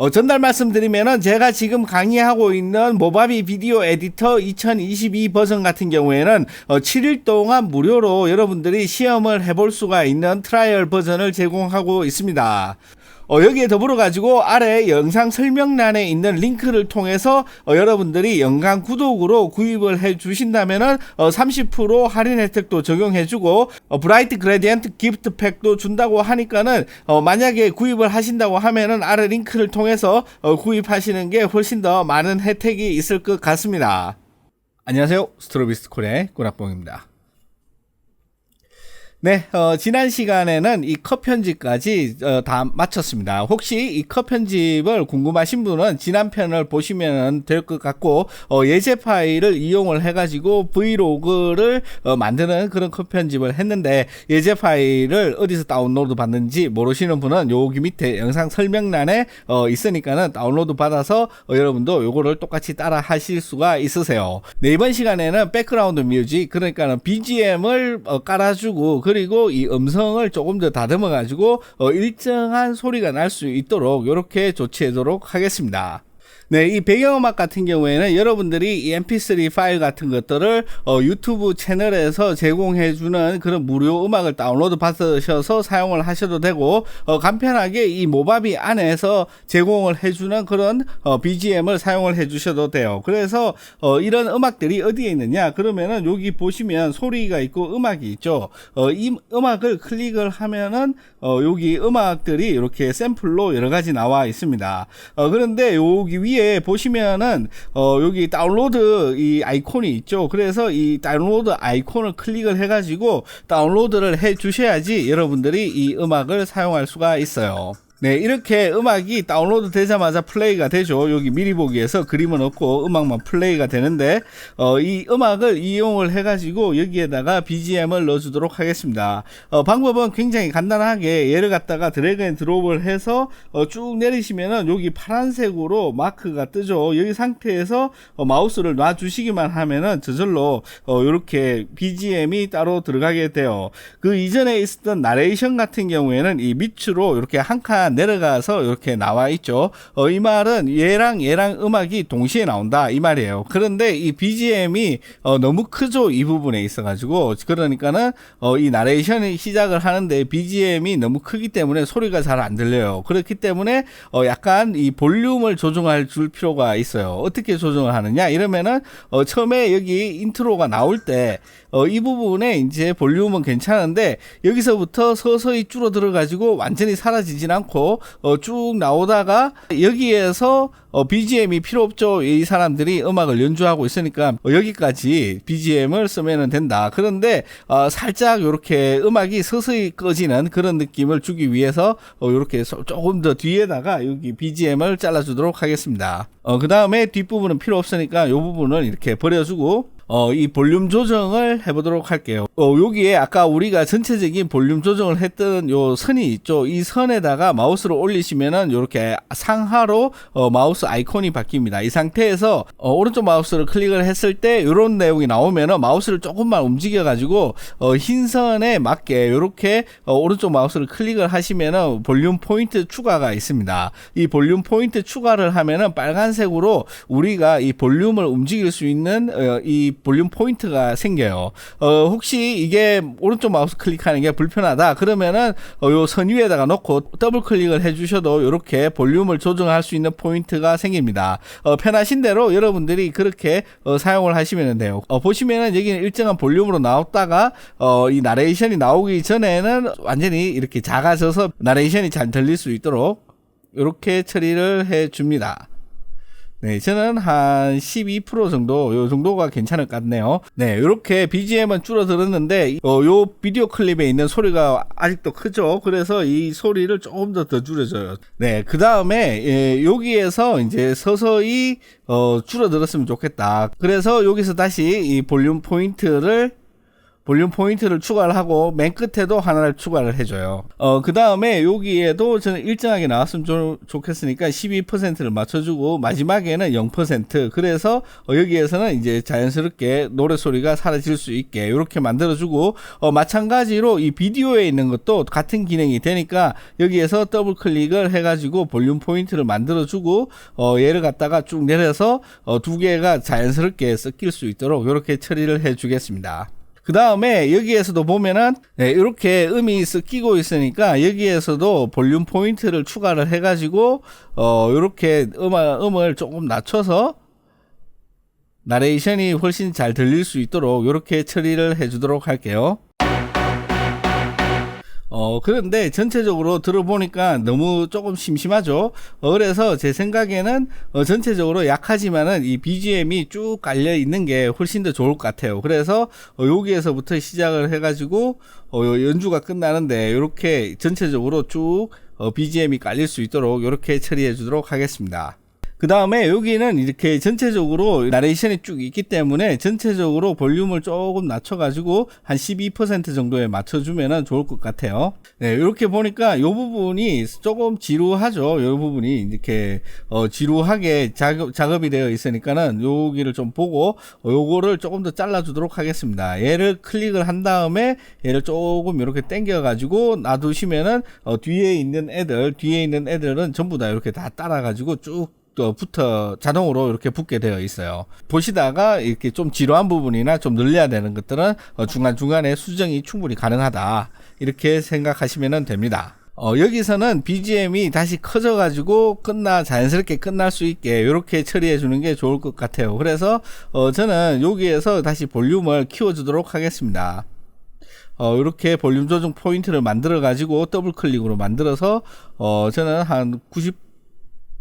어, 전달 말씀드리면은 제가 지금 강의하고 있는 모바비 비디오 에디터 2022 버전 같은 경우에는 어, 7일 동안 무료로 여러분들이 시험을 해볼 수가 있는 트라이얼 버전을 제공하고 있습니다. 어, 여기에 더불어 가지고 아래 영상 설명란에 있는 링크를 통해서 어, 여러분들이 연간 구독으로 구입을 해 주신다면은 어, 30% 할인 혜택도 적용해 주고 어, 브라이트 그레디언트 기프트 팩도 준다고 하니까는 어, 만약에 구입을 하신다고 하면은 아래 링크를 통해서 어, 구입하시는 게 훨씬 더 많은 혜택이 있을 것 같습니다. 안녕하세요. 스트로비스트 콜의 꾸락봉입니다. 네, 어, 지난 시간에는 이 컷 편집까지 어, 다 마쳤습니다. 혹시 이 컷 편집을 궁금하신 분은 지난 편을 보시면 될 것 같고 어, 예제 파일을 이용을 해가지고 브이로그를 어, 만드는 그런 컷 편집을 했는데 예제 파일을 어디서 다운로드 받는지 모르시는 분은 여기 밑에 영상 설명란에 어, 있으니까는 다운로드 받아서 어, 여러분도 요거를 똑같이 따라 하실 수가 있으세요. 네, 이번 시간에는 백그라운드 뮤직 그러니까는 BGM을 어, 깔아주고 그리고 이 음성을 조금 더 다듬어 가지고 어, 일정한 소리가 날 수 있도록 이렇게 조치하도록 하겠습니다. 네, 이 배경음악 같은 경우에는 여러분들이 이 mp3 파일 같은 것들을 어, 유튜브 채널에서 제공해주는 그런 무료 음악을 다운로드 받으셔서 사용을 하셔도 되고 어, 간편하게 이 모바비 안에서 제공을 해주는 그런 어, BGM을 사용을 해주셔도 돼요. 그래서 어, 이런 음악들이 어디에 있느냐? 그러면은 여기 보시면 소리가 있고 음악이 있죠. 어, 이 음악을 클릭을 하면은 어, 여기 음악들이 이렇게 샘플로 여러 가지 나와 있습니다. 어, 그런데 여기 위에 위에 보시면은 어 여기 다운로드 이 아이콘이 있죠. 그래서 이 다운로드 아이콘을 클릭을 해가지고 다운로드를 해 주셔야지 여러분들이 이 음악을 사용할 수가 있어요. 네, 이렇게 음악이 다운로드 되자마자 플레이가 되죠. 여기 미리 보기에서 그림은 없고 음악만 플레이가 되는데, 어, 이 음악을 이용을 해가지고 여기에다가 BGM을 넣어주도록 하겠습니다. 어, 방법은 굉장히 간단하게 얘를 갖다가 드래그 앤 드롭을 해서 어, 쭉 내리시면은 여기 파란색으로 마크가 뜨죠. 여기 상태에서 어, 마우스를 놔주시기만 하면은 저절로 어, 이렇게 BGM이 따로 들어가게 돼요. 그 이전에 있었던 나레이션 같은 경우에는 이 밑으로 이렇게 한 칸 내려가서 이렇게 나와 있죠. 어, 이 말은 얘랑 얘랑 음악이 동시에 나온다 이 말이에요. 그런데 이 BGM이 어, 너무 크죠 이 부분에 있어가지고 그러니까는 어, 이 나레이션이 시작을 하는데 BGM이 너무 크기 때문에 소리가 잘 안 들려요. 그렇기 때문에 어, 약간 이 볼륨을 조정할 줄 필요가 있어요. 어떻게 조정을 하느냐 이러면은 어, 처음에 여기 인트로가 나올 때 어, 이 부분에 이제 볼륨은 괜찮은데 여기서부터 서서히 줄어들어 가지고 완전히 사라지진 않고 어, 쭉 나오다가 여기에서 어, BGM이 필요 없죠. 이 사람들이 음악을 연주하고 있으니까 어, 여기까지 BGM을 쓰면 된다. 그런데 어, 살짝 이렇게 음악이 서서히 꺼지는 그런 느낌을 주기 위해서 어, 이렇게 조금 더 뒤에다가 여기 BGM을 잘라주도록 하겠습니다. 어, 그 다음에 뒷부분은 필요 없으니까 이 부분을 이렇게 버려주고 어, 이 볼륨 조정을 해보도록 할게요. 어, 여기에 아까 우리가 전체적인 볼륨 조정을 했던 요 선이 있죠. 이 선에다가 마우스를 올리시면은 이렇게 상하로 어, 마우스 아이콘이 바뀝니다. 이 상태에서 어, 오른쪽 마우스를 클릭을 했을 때 이런 내용이 나오면은 마우스를 조금만 움직여 가지고 어, 흰 선에 맞게 이렇게 어, 오른쪽 마우스를 클릭을 하시면은 볼륨 포인트 추가가 있습니다. 이 볼륨 포인트 추가를 하면은 빨간색으로 우리가 이 볼륨을 움직일 수 있는 어, 이 볼륨 포인트가 생겨요. 어, 혹시 이게 오른쪽 마우스 클릭하는 게 불편하다 그러면은 어, 요선 위에다가 놓고 더블 클릭을 해주셔도 이렇게 볼륨을 조정할 수 있는 포인트가 생깁니다. 어, 편하신 대로 여러분들이 그렇게 어, 사용을 하시면 돼요. 어, 보시면은 여기는 일정한 볼륨으로 나왔다가 어, 이 나레이션이 나오기 전에는 완전히 이렇게 작아져서 나레이션이 잘 들릴 수 있도록 이렇게 처리를 해 줍니다. 네, 저는 한 12% 정도, 요 정도가 괜찮을 것 같네요. 네, 이렇게 BGM은 줄어들었는데, 어, 요 비디오 클립에 있는 소리가 아직도 크죠? 그래서 이 소리를 조금 더 더 줄여줘요. 네, 그 다음에, 예, 여기에서 이제 서서히, 어, 줄어들었으면 좋겠다. 그래서 여기서 다시 이 볼륨 포인트를 볼륨 포인트를 추가를 하고 맨 끝에도 하나를 추가를 해줘요. 어, 그 다음에 여기에도 저는 일정하게 나왔으면 좀 좋겠으니까 12%를 맞춰주고 마지막에는 0% 그래서 어, 여기에서는 이제 자연스럽게 노래소리가 사라질 수 있게 이렇게 만들어주고 어, 마찬가지로 이 비디오에 있는 것도 같은 기능이 되니까 여기에서 더블 클릭을 해가지고 볼륨 포인트를 만들어주고 어, 얘를 갖다가 쭉 내려서 어, 두 개가 자연스럽게 섞일 수 있도록 이렇게 처리를 해주겠습니다. 그 다음에 여기에서도 보면은 네, 이렇게 음이 섞이고 있으니까 여기에서도 볼륨 포인트를 추가를 해가지고 어 이렇게 음, 음을 조금 낮춰서 나레이션이 훨씬 잘 들릴 수 있도록 이렇게 처리를 해주도록 할게요. 어, 그런데 전체적으로 들어보니까 너무 조금 심심하죠? 어, 그래서 제 생각에는 어, 전체적으로 약하지만은 이 BGM이 쭉 깔려 있는 게 훨씬 더 좋을 것 같아요. 그래서 어, 여기에서부터 시작을 해가지고 어, 연주가 끝나는데 이렇게 전체적으로 쭉 어, BGM이 깔릴 수 있도록 이렇게 처리해 주도록 하겠습니다. 그 다음에 여기는 이렇게 전체적으로 나레이션이 쭉 있기 때문에 전체적으로 볼륨을 조금 낮춰가지고 한 12% 정도에 맞춰주면 좋을 것 같아요. 네, 이렇게 보니까 이 부분이 조금 지루하죠. 이 부분이 이렇게 어, 지루하게 작업, 작업이 되어 있으니까는 여기를 좀 보고 어, 요거를 조금 더 잘라주도록 하겠습니다. 얘를 클릭을 한 다음에 얘를 조금 이렇게 당겨가지고 놔두시면은 어, 뒤에 있는 애들, 뒤에 있는 애들은 전부 다 이렇게 다 따라가지고 쭉 또 붙어 자동으로 이렇게 붙게 되어 있어요. 보시다가 이렇게 좀 지루한 부분이나 좀 늘려야 되는 것들은 어, 중간 중간에 수정이 충분히 가능하다. 이렇게 생각하시면 됩니다. 어, 여기서는 BGM이 다시 커져가지고 끝나, 자연스럽게 끝날 수 있게 이렇게 처리해 주는 게 좋을 것 같아요. 그래서, 어, 저는 여기에서 다시 볼륨을 키워주도록 하겠습니다. 어, 이렇게 볼륨 조정 포인트를 만들어 가지고 더블 클릭으로 만들어서, 어, 저는 한 90,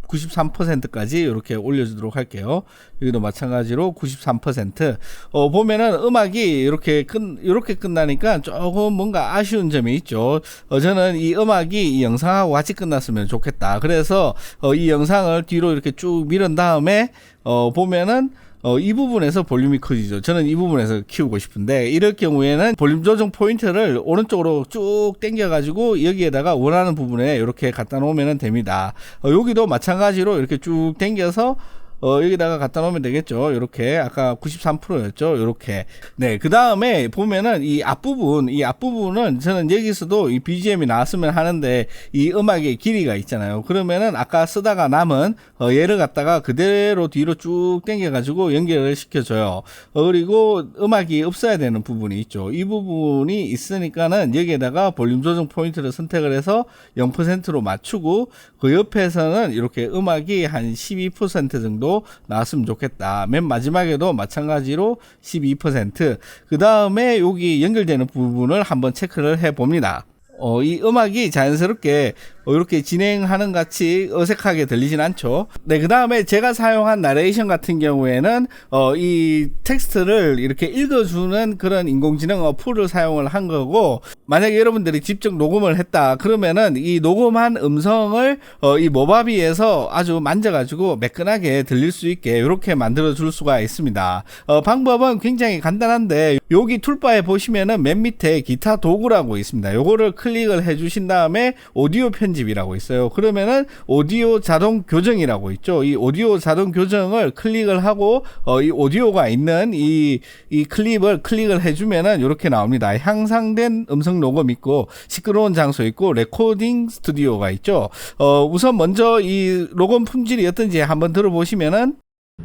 93%까지 이렇게 올려주도록 할게요. 여기도 마찬가지로 93%. 어, 보면은 음악이 이렇게 끝, 이렇게 끝나니까 조금 뭔가 아쉬운 점이 있죠. 어, 저는 이 음악이 이 영상하고 같이 끝났으면 좋겠다. 그래서, 어, 이 영상을 뒤로 이렇게 쭉 밀은 다음에, 어, 보면은, 어, 이 부분에서 볼륨이 커지죠. 저는 이 부분에서 키우고 싶은데 이럴 경우에는 볼륨 조정 포인트를 오른쪽으로 쭉 당겨가지고 여기에다가 원하는 부분에 이렇게 갖다 놓으면 됩니다. 어, 여기도 마찬가지로 이렇게 쭉 당겨서 어, 여기다가 갖다 놓으면 되겠죠. 이렇게 아까 93%였죠. 이렇게. 네, 그 다음에 보면은 이 앞부분, 이 앞부분은 저는 여기서도 이 BGM이 나왔으면 하는데 이 음악의 길이가 있잖아요. 그러면은 아까 쓰다가 남은 어, 얘를 갖다가 그대로 뒤로 쭉 당겨가지고 연결을 시켜줘요. 어, 그리고 음악이 없어야 되는 부분이 있죠. 이 부분이 있으니까는 여기에다가 볼륨 조정 포인트를 선택을 해서 0%로 맞추고 그 옆에서는 이렇게 음악이 한 12% 정도 정도 나왔으면 좋겠다. 맨 마지막에도 마찬가지로 12%. 그 다음에 여기 연결되는 부분을 한번 체크를 해 봅니다. 어, 이 음악이 자연스럽게 어, 이렇게 진행하는 같이 어색하게 들리진 않죠. 네, 그 다음에 제가 사용한 나레이션 같은 경우에는 어, 이 텍스트를 이렇게 읽어주는 그런 인공지능 어플을 사용을 한 거고, 만약에 여러분들이 직접 녹음을 했다 그러면은 이 녹음한 음성을 어, 이 모바비에서 아주 만져가지고 매끈하게 들릴 수 있게 이렇게 만들어 줄 수가 있습니다. 어, 방법은 굉장히 간단한데 여기 툴바에 보시면은 맨 밑에 기타 도구라고 있습니다. 요거를 클릭을 해주신 다음에 오디오 편집 이라고 있어요. 그러면은 오디오 자동 교정이라고 있죠. 이 오디오 자동 교정을 클릭을 하고 어, 이 오디오가 있는 이, 이 클립을 클릭을 해주면은 이렇게 나옵니다. 향상된 음성 녹음 있고 시끄러운 장소 있고 레코딩 스튜디오가 있죠. 어, 우선 먼저 이 녹음 품질이 어떤지 한번 들어보시면은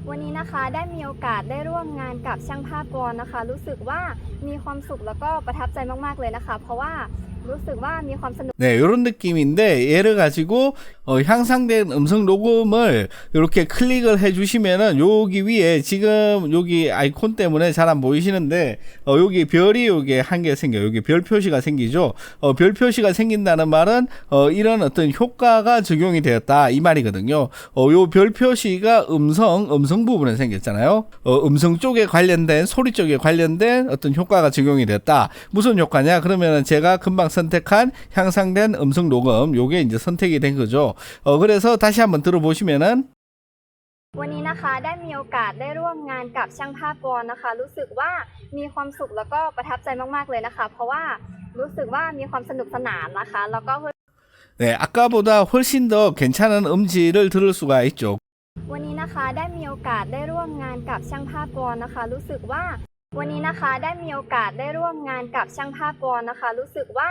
วันนี้นะคะได้มีโอกาสได้ร่วมงานกับช่างภาพกรนะคะ รู้สึกว่ามีความสุขแล้วก็ประทับใจมากๆเลยนะคะ เพราะว่า 네, 이런 느낌인데 얘를 가지고 어, 향상된 음성 녹음을 이렇게 클릭을 해주시면은 여기 위에 지금 여기 아이콘 때문에 잘 안 보이시는데 어, 여기 별이 여기 한 개 생겨 여기 별 표시가 생기죠. 어, 별 표시가 생긴다는 말은 어, 이런 어떤 효과가 적용이 되었다 이 말이거든요. 어, 요별 표시가 음성 음성 부분에 생겼잖아요. 어, 음성 쪽에 관련된 소리 쪽에 관련된 어떤 효과가 적용이 됐다. 무슨 효과냐? 그러면은 제가 금방 선택한 향상된 음성 녹음 요게 이제 선택이 된 거죠. 어 그래서 다시 한번 들어보시면은 วันนี้นะคะได้มีโอกาสได้ร่วมงานกับช่างภาพกรนะคะ รู้สึกว่ามีความสุขแล้วก็ประทับใจมากๆเลยนะคะ เพราะว่ารู้สึกว่ามีความสนุกสนานนะคะ แล้วก็ 네, 아까보다 훨씬 더 괜찮은 음질을 들을 수가 있죠. วันนี้นะคะได้มีโอกาสได้ร่วมงานกับช่างภาพกรนะคะ รู้สึกว่า วันนี้นะคะได้มีโอกาสได้ร่วมงานกับช่างภาพกรนะคะ รู้สึกว่า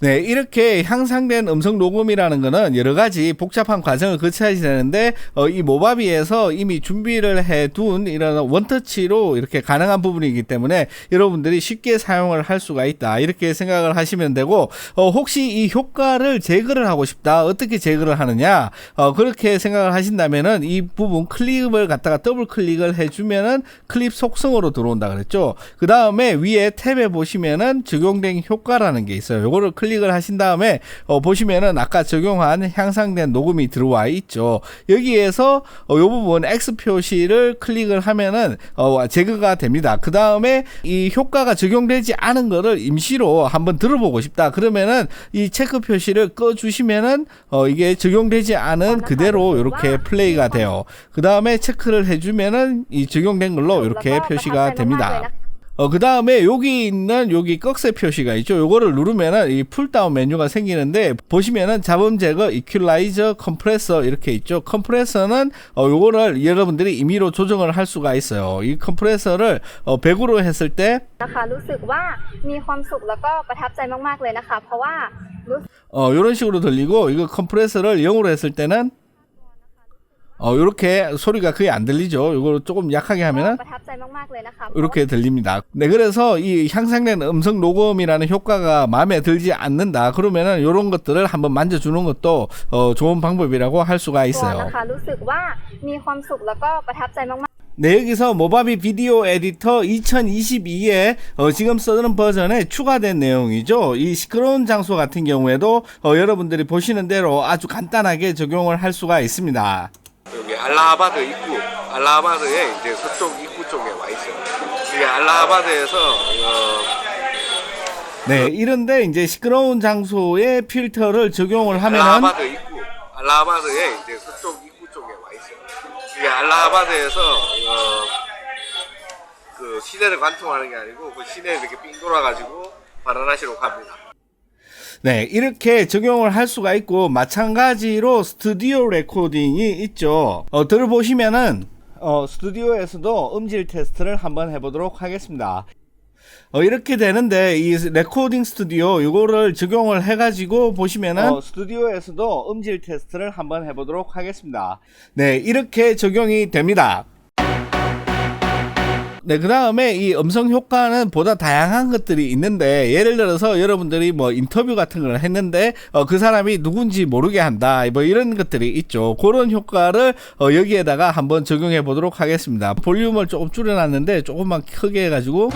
네, 이렇게 향상된 음성 녹음이라는 거는 여러 가지 복잡한 과정을 거쳐야 되는데, 어, 이 모바비에서 이미 준비를 해 둔 이런 원터치로 이렇게 가능한 부분이기 때문에 여러분들이 쉽게 사용을 할 수가 있다. 이렇게 생각을 하시면 되고, 어, 혹시 이 효과를 제거를 하고 싶다. 어떻게 제거를 하느냐? 어, 그렇게 생각을 하신다면은 이 부분 클립을 갖다가 더블 클릭을 해주면은 클립 속성으로 들어온다 그랬죠. 그 다음에 위에 탭에 보시면은 적용된 효과라는 게 있어요. 요거를 클릭을 하신 다음에 어, 보시면은 아까 적용한 향상된 녹음이 들어와 있죠. 여기에서 어, 요 부분 X 표시를 클릭을 하면은 어, 제거가 됩니다. 그 다음에 이 효과가 적용되지 않은 거를 임시로 한번 들어보고 싶다. 그러면은 이 체크 표시를 꺼주시면은 어, 이게 적용되지 않은 그대로 이렇게 플레이가 돼요. 그 다음에 체크를 해주면은 이 적용된 걸로 이렇게 표시가 됩니다. 어, 그 다음에 여기 있는 여기 꺽쇠 표시가 있죠. 요거를 누르면은 이 풀다운 메뉴가 생기는데 보시면은 잡음 제거, 이퀄라이저, 컴프레서 이렇게 있죠. 컴프레서는 어, 요거를 여러분들이 임의로 조정을 할 수가 있어요. 이 컴프레서를 어, 100으로 했을 때 어, 요런 식으로 들리고 이거 컴프레서를 0으로 했을 때는 어, 요렇게 소리가 거의 안 들리죠. 요걸 조금 약하게 하면은 ประทับใจมากๆเลยนะคะ 이렇게 들립니다. 네, 그래서 이 향상된 음성 녹음이라는 효과가 마음에 들지 않는다. 그러면은 이런 것들을 한번 만져주는 것도 어, 좋은 방법이라고 할 수가 ตัว 있어요. นะคะรู้สึกว่ามีความสุขแล้วก็ประทับใจมาก 네, 여기서 모바비 비디오 에디터 2022에 어, 지금 쓰는 버전에 추가된 내용이죠. 이 시끄러운 장소 같은 경우에도 어, 여러분들이 보시는 대로 아주 간단하게 적용을 할 수가 있습니다. 여기 알라하바드 입구, 알라하바드의 이제 서쪽 입구 쪽에 와 있어요. 이게 알라하바드에서 어, 네, 이런데 이제 시끄러운 장소에 필터를 적용을 하면은 알라하바드 입구, 알라하바드의 이제 서쪽 입구 쪽에 와 있어요. 이게 알라하바드에서 어, 그 시내를 관통하는 게 아니고 그 시내를 이렇게 삥 돌아가지고 바라나시로 갑니다. 네, 이렇게 적용을 할 수가 있고 마찬가지로 스튜디오 레코딩이 있죠. 어, 들어보시면은 어, 스튜디오에서도 음질 테스트를 한번 해보도록 하겠습니다. 어, 이렇게 되는데 이 레코딩 스튜디오 이거를 적용을 해가지고 보시면은 어, 스튜디오에서도 음질 테스트를 한번 해보도록 하겠습니다. 네, 이렇게 적용이 됩니다. 네, 그 다음에 이 음성 효과는 보다 다양한 것들이 있는데, 예를 들어서 여러분들이 뭐 인터뷰 같은 걸 했는데, 어, 그 사람이 누군지 모르게 한다. 뭐 이런 것들이 있죠. 그런 효과를 어, 여기에다가 한번 적용해 보도록 하겠습니다. 볼륨을 조금 줄여놨는데, 조금만 크게 해가지고.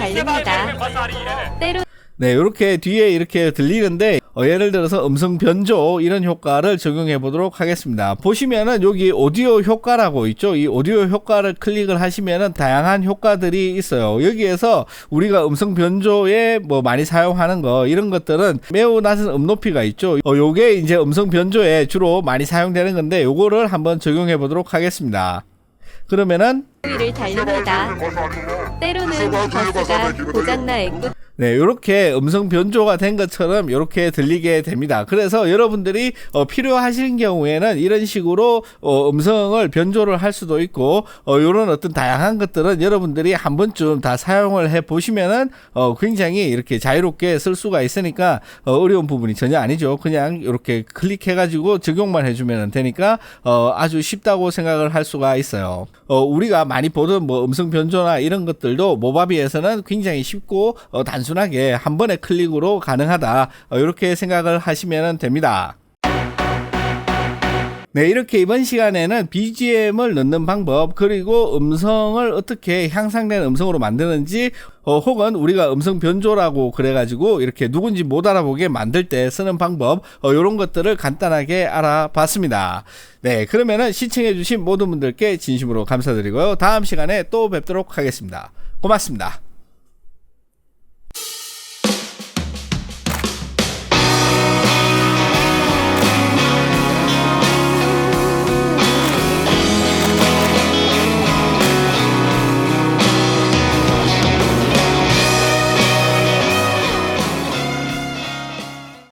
때로 네, 이렇게 뒤에 이렇게 들리는데 어, 예를 들어서 음성 변조 이런 효과를 적용해 보도록 하겠습니다. 보시면은 여기 오디오 효과라고 있죠. 이 오디오 효과를 클릭을 하시면은 다양한 효과들이 있어요. 여기에서 우리가 음성 변조에 뭐 많이 사용하는 거 이런 것들은 매우 낮은 음높이가 있죠. 어, 요게 이제 음성 변조에 주로 많이 사용되는 건데 요거를 한번 적용해 보도록 하겠습니다. 그러면은. 때로는 버스가 고장나 있고 네, 이렇게 음성 변조가 된 것처럼 이렇게 들리게 됩니다. 그래서 여러분들이 어, 필요하신 경우에는 이런 식으로 어, 음성을 변조를 할 수도 있고 어, 이런 어떤 다양한 것들은 여러분들이 한 번쯤 다 사용을 해 보시면은 어, 굉장히 이렇게 자유롭게 쓸 수가 있으니까 어, 어려운 부분이 전혀 아니죠. 그냥 이렇게 클릭해 가지고 적용만 해 주면 되니까 어, 아주 쉽다고 생각을 할 수가 있어요. 어, 우리가 많이 보던 뭐 음성 변조나 이런 것들도 모바비에서는 굉장히 쉽고 어, 단순 하게 한 번의 클릭으로 가능하다. 어, 이렇게 생각을 하시면 됩니다. 네, 이렇게 이번 시간에는 BGM을 넣는 방법, 그리고 음성을 어떻게 향상된 음성으로 만드는지, 어, 혹은 우리가 음성 변조라고 그래가지고 이렇게 누군지 못 알아보게 만들 때 쓰는 방법, 어, 이런 것들을 간단하게 알아봤습니다. 네, 그러면은 시청해주신 모든 분들께 진심으로 감사드리고요. 다음 시간에 또 뵙도록 하겠습니다. 고맙습니다.